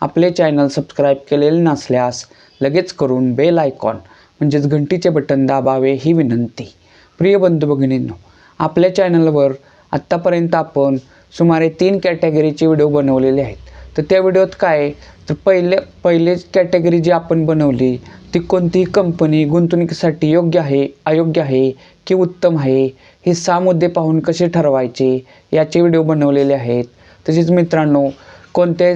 आपले channel subscribe केलेले नसल्यास लगेच करून बेल आयकॉन म्हणजेच घंटीचे बटन दाबावे ही विनंती. प्रिय बंधू भगिनींनो आपल्या चॅनलवर आत्तापर्यंत आपण सुमारे तीन कॅटेगरीचे व्हिडिओ बनवलेले आहेत. तर त्या व्हिडिओत काय तर पहिले पहिले कॅटेगरी जी आपण बनवली ती कोणतीही कंपनी गुंतवणुकीसाठी योग्य आहे अयोग्य आहे की उत्तम आहे हे सहा मुद्दे पाहून कसे ठरवायचे याचे व्हिडिओ बनवलेले आहेत. तसेच मित्रांनो कोणत्या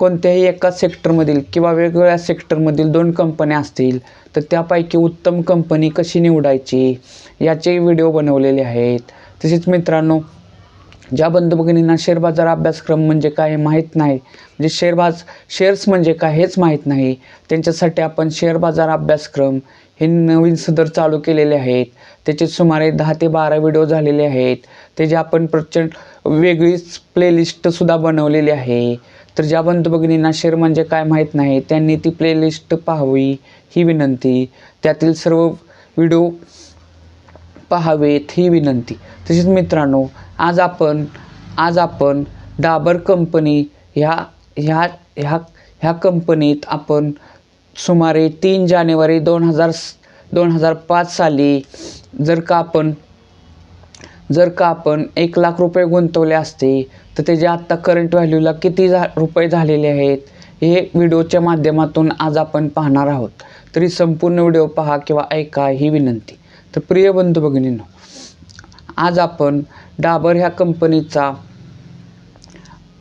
कोणत्याही एका सेक्टरमधील किंवा वेगवेगळ्या सेक्टरमधील दोन कंपन्या असतील तर त्यापैकी उत्तम कंपनी कशी निवडायची याचे व्हिडिओ बनवलेले आहेत. तसेच मित्रांनो ज्या बंधू भगिनींना शेअर बाजार अभ्यासक्रम म्हणजे काय हे माहीत नाही म्हणजे शेअर बाज शेअर्स म्हणजे काय हेच माहीत नाही त्यांच्यासाठी आपण शेअर बाजार अभ्यासक्रम हे नवीन सदर चालू केलेले आहेत. त्याचे सुमारे दहा ते बारा व्हिडिओ झालेले आहेत. त्याची आपण प्रचंड वेगळीच प्लेलिस्टसुद्धा बनवलेली आहे. तर ज्या बंधू भगिनींना शेअर म्हणजे काय माहीत नाही त्यांनी ती प्लेलिस्ट पाहावी ही विनंती. त्यातील सर्व व्हिडिओ पाहावेत ही विनंती. तसेच मित्रांनो आज आपण आज आपण डाबर कंपनी ह्या ह्या ह्या ह्या कंपनीत आपण सुमारे तीन जानेवारी दोन हजार दोन हजार पाच साली जर का आपण जर का आपण एक लाख रुपये गुंतवले असते तर त्याचे आत्ता करंट व्हॅल्यूला किती झा रुपये झालेले आहेत हे व्हिडिओच्या माध्यमातून आज आपण पाहणार आहोत. तरी संपूर्ण व्हिडिओ पहा किंवा ऐका ही विनंती. तर प्रिय बंधू भगिनींनो आज आपण डाबर ह्या कंपनीचा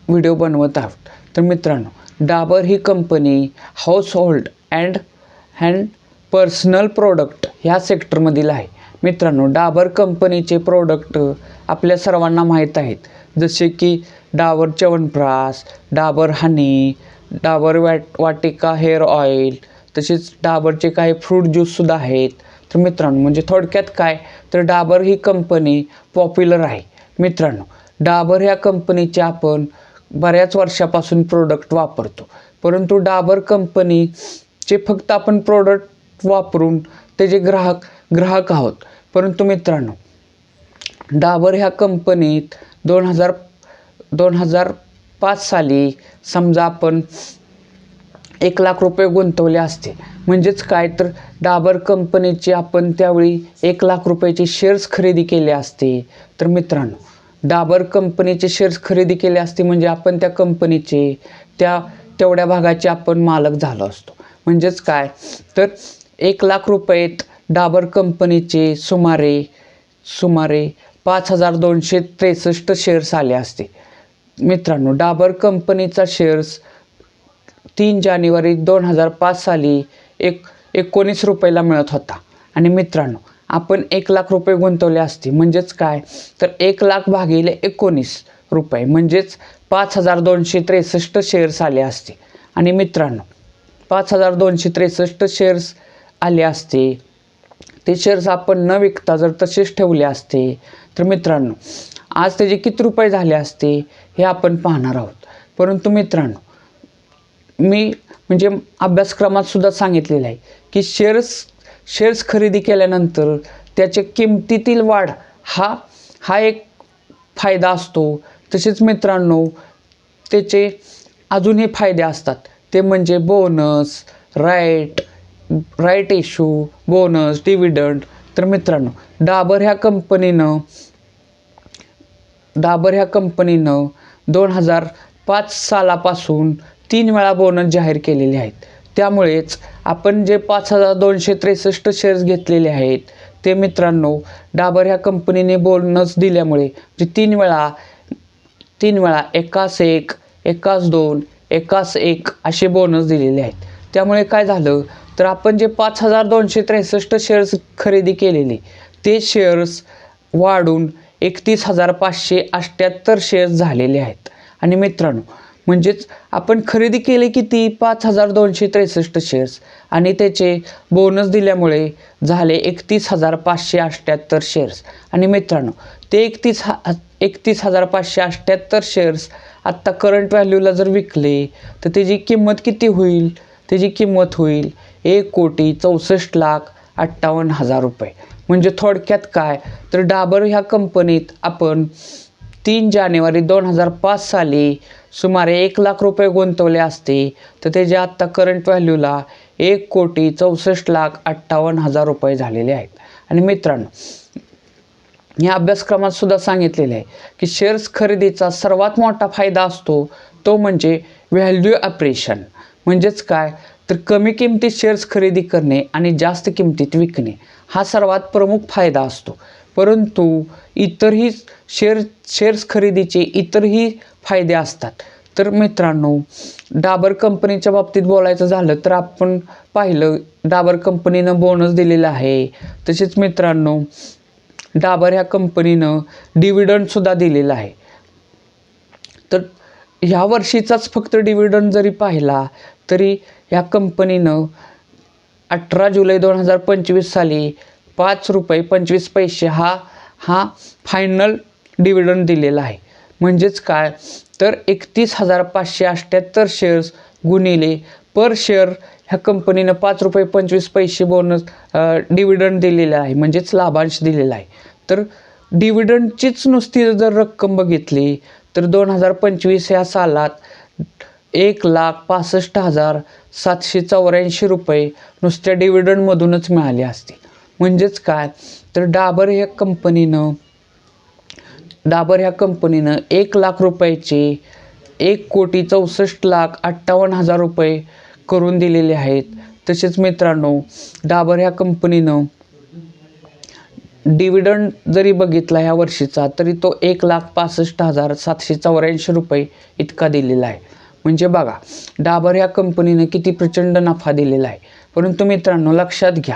व्हिडिओ बनवत आहोत. तर मित्रांनो डाबर ही company household and hand personal product ह्या सेक्टरमधील आहे. मित्रांनो डाबर कंपनीचे प्रोडक्ट आपल्या सर्वांना माहीत आहेत. जसे की डाबर च्यवनप्राश डाबर हनी डाबर वॅट वाटिका हेअर ऑइल तसेच डाबरचे काही फ्रूट ज्यूससुद्धा आहेत. तर मित्रांनो म्हणजे थोडक्यात काय? तर डाबर ही कंपनी पॉप्युलर आहे. मित्रांनो डाबर ह्या कंपनीचे आपण बऱ्याच वर्षापासून प्रोडक्ट वापरतो. परंतु डाबर कंपनीचे फक्त आपण प्रोडक्ट वापरून त्याचे ग्राहक ग्राहक आहोत. परंतु मित्रांनो डाबर ह्या कंपनीत दोन हजार दोन हजार पाच साली समजा आपण एक लाख रुपये गुंतवले असते. म्हणजेच काय तर डाबर कंपनीचे आपण त्यावेळी एक लाख रुपयाचे शेअर्स खरेदी केले असते. तर मित्रांनो डाबर कंपनीचे शेअर्स खरेदी केले असते म्हणजे आपण त्या कंपनीचे त्या तेवढ्या भागाचे आपण मालक झालो असतो. म्हणजेच काय तर एक लाख रुपयेत डाबर कंपनीचे सुमारे सुमारे पाच हजार दोनशे त्रेसष्ट शेअर्स आले असते. मित्रांनो डाबर कंपनीचा शेअर्स तीन जानेवारी दोन हजार पाच साली एक एकोणीस रुपयाला मिळत होता. आणि मित्रांनो आपण एक लाख रुपये गुंतवले असते. म्हणजेच काय? तर एक लाख भागिले एकोणीस रुपये. म्हणजेच पाच हजार दोनशे त्रेसष्ट शेअर्स आले असते. आणि मित्रांनो पाच हजार दोनशे त्रेसष्ट शेअर्स आले असते. ते शेअर्स आपण न विकता जर तसेच ठेवले असते तर मित्रांनो आज त्याचे किती रुपये झाले असते हे आपण पाहणार आहोत. परंतु मित्रांनो मी म्हणजे अभ्यासक्रमात सुद्धा सांगितलेलं आहे की शेअर्स शेअर्स खरेदी केल्यानंतर त्याच्या किमतीतील वाढ हा हा एक फायदा असतो. तसेच मित्रांनो त्याचे अजूनही फायदे असतात. ते म्हणजे bonus right right issue bonus dividend तर मित्रांनो डाबर ह्या कंपनीनं डाबर ह्या कंपनीनं दोन हजार पाच सालापासून तीन वेळा बोनस जाहीर केलेले आहेत. त्यामुळेच आपण जे पाच हजार दोनशे त्रेसष्ट शेअर्स घेतलेले आहेत ते मित्रांनो डाबर ह्या कंपनीने बोनस दिल्यामुळे जे तीन वेळा तीन वेळा एकास एक एकास दोन एकास एक असे बोनस दिलेले आहेत. त्यामुळे काय झालं? तर आपण जे पाच हजार दोनशे त्रेसष्ट शेअर्स खरेदी केलेले ते शेअर्स वाढून एकतीस हजार पाचशे अठ्ठ्याहत्तर शेअर्स झालेले आहेत. आणि मित्रांनो म्हणजेच आपण खरेदी केले किती? पाच हजार दोनशे त्रेसष्ट शेअर्स आणि त्याचे बोनस दिल्यामुळे झाले एकतीस हजार पाचशे अठ्ठ्याहत्तर शेअर्स आणि मित्रांनो ते एकतीस हा एकतीस हजार पाचशे अठ्ठ्याहत्तर शेअर्स आत्ता करंट व्हॅल्यूला जर विकले तर त्याची किंमत किती होईल? त्याची किंमत होईल एक कोटी चौसष्ट लाख अठ्ठावन्न हजार रुपये. म्हणजे थोडक्यात काय? तर डाबर ह्या कंपनीत आपण तीन जानेवारी दोन हजार पाच साली सुमारे एक लाख रुपये गुंतवले असते. तर त्याचे आत्ता करंट व्हॅल्यूला एक कोटी चौसष्ट लाख अठ्ठावन्न हजार रुपये झालेले आहेत. आणि मित्रांनो या अभ्यासक्रमात सुद्धा सांगितलेले आहे की शेअर्स खरेदीचा सर्वात मोठा फायदा असतो तो म्हणजे व्हॅल्यू ऑपरेशन म्हणजेच काय? तर कमी किमतीत शेअर्स खरेदी करणे आणि जास्त किमतीत विकणे. हा सर्वात प्रमुख फायदा असतो. परंतु इतरही शेअर शेअर्स खरेदीचे इतरही फायदे असतात. तर मित्रांनो डाबर कंपनीच्या बाबतीत बोलायचं झालं तर आपण पाहिलं डाबर कंपनीनं बोनस दिलेला आहे. तसेच मित्रांनो डाबर ह्या कंपनीनं डिव्हिडंडसुद्धा दिलेला आहे. तर ह्या वर्षीचाच फक्त डिव्हिडंड जरी पाहिला तरी ह्या कंपनीनं अठरा जुलै दोन हजार पंचवीस साली पाच रुपये पंचवीस पैसे हा हा फायनल डिव्हिडंड दिलेला आहे. म्हणजेच काय? तर एकतीस हजार पाचशे अठ्ठ्याहत्तर शेअर्स गुणिले पर शेअर ह्या कंपनीनं पाच रुपये पंचवीस पैसे बोनस डिव्हिडंड दिलेलं आहे. म्हणजेच लाभांश दिलेला आहे. तर डिव्हिडंडचीच नुसती जर रक्कम बघितली तर दोन हजार पंचवीस ह्या सालात एक लाख पासष्ट हजार सातशे चौऱ्याऐंशी रुपये नुसत्या डिव्हिडंडमधूनच मिळाले असतील. म्हणजेच काय? तर डाबर ह्या कंपनीनं डाबर ह्या कंपनीनं एक लाख रुपयाचे एक कोटी चौसष्ट लाख अठ्ठावन्न हजार रुपये करून दिलेले आहेत. तसेच मित्रांनो डाबर ह्या कंपनीनं डिव्हिडंड जरी बघितला ह्या वर्षीचा तरी तो एक लाख पासष्ट हजार सातशे चौऱ्याऐंशी रुपये इतका दिलेला आहे. म्हणजे बघा डाबर ह्या कंपनीनं किती प्रचंड नफा दिलेला आहे. परंतु मित्रांनो लक्षात घ्या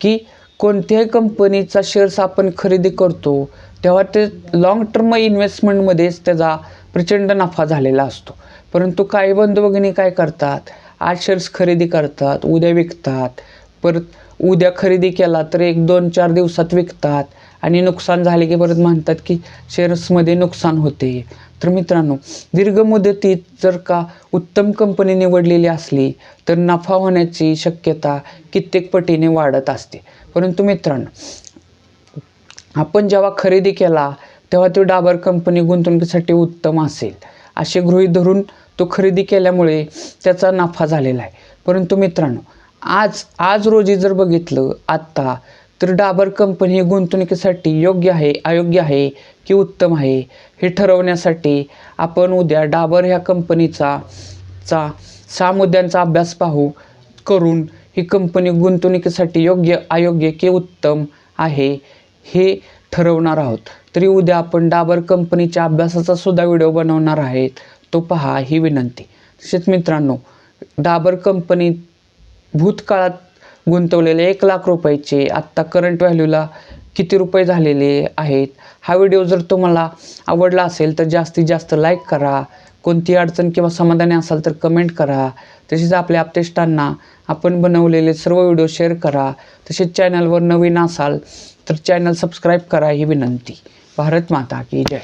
की कोणत्याही कंपनीचा शेअर्स आपण खरेदी करतो तेव्हा ते लाँग टर्म इन्व्हेस्टमेंटमध्येच त्याचा प्रचंड नफा झालेला असतो. परंतु काही बंधू भगिनी काय करतात आज शेअर्स खरेदी करतात उद्या विकतात परत उद्या खरेदी केला तर एक दोन चार दिवसात विकतात आणि नुकसान झाले की परत म्हणतात की शेअर्समध्ये नुकसान होते. तर मित्रांनो दीर्घ मुदतीत जर का उत्तम कंपनी निवडलेली असली तर नफा होण्याची शक्यता कित्येक पटीने वाढत असते. परंतु मित्रांनो आपण जेव्हा खरेदी केला तेव्हा तो डाबर कंपनी गुंतवणुकीसाठी उत्तम असेल. असे गृहीत धरून तो खरेदी केल्यामुळे त्याचा नफा झालेला आहे. परंतु मित्रांनो आज आज रोजी जर बघितलं आत्ता तर डाबर कंपनी ही गुंतवणुकीसाठी योग्य आहे अयोग्य आहे की उत्तम आहे हे ठरवण्यासाठी आपण उद्या डाबर ह्या कंपनीचा चा सहा मुद्द्यांचा अभ्यास पाहू करून ही कंपनी गुंतवणुकीसाठी योग्य अयोग्य की उत्तम आहे हे ठरवणार आहोत. तरी उद्या आपण डाबर कंपनीच्या अभ्यासाचा सुद्धा व्हिडिओ बनवणार आहेत तो पहा ही विनंती. तसेच मित्रांनो डाबर कंपनी भूतकाळात गुंतवलेले एक लाख रुपयाचे आत्ता करंट व्हॅल्यूला किती रुपये झालेले आहेत? हा व्हिडिओ जर तुम्हाला आवडला असेल तर जास्तीत जास्त लाईक करा. कोणती अडचण किंवा समाधानी असाल तर कमेंट करा. तसेच आपल्या आपतेष्टांना आपण बनवलेले सर्व व्हिडिओ शेअर करा. तसेच चॅनलवर नवीन असाल तर चॅनल सबस्क्राईब करा ही विनंती. भारत माता की जय.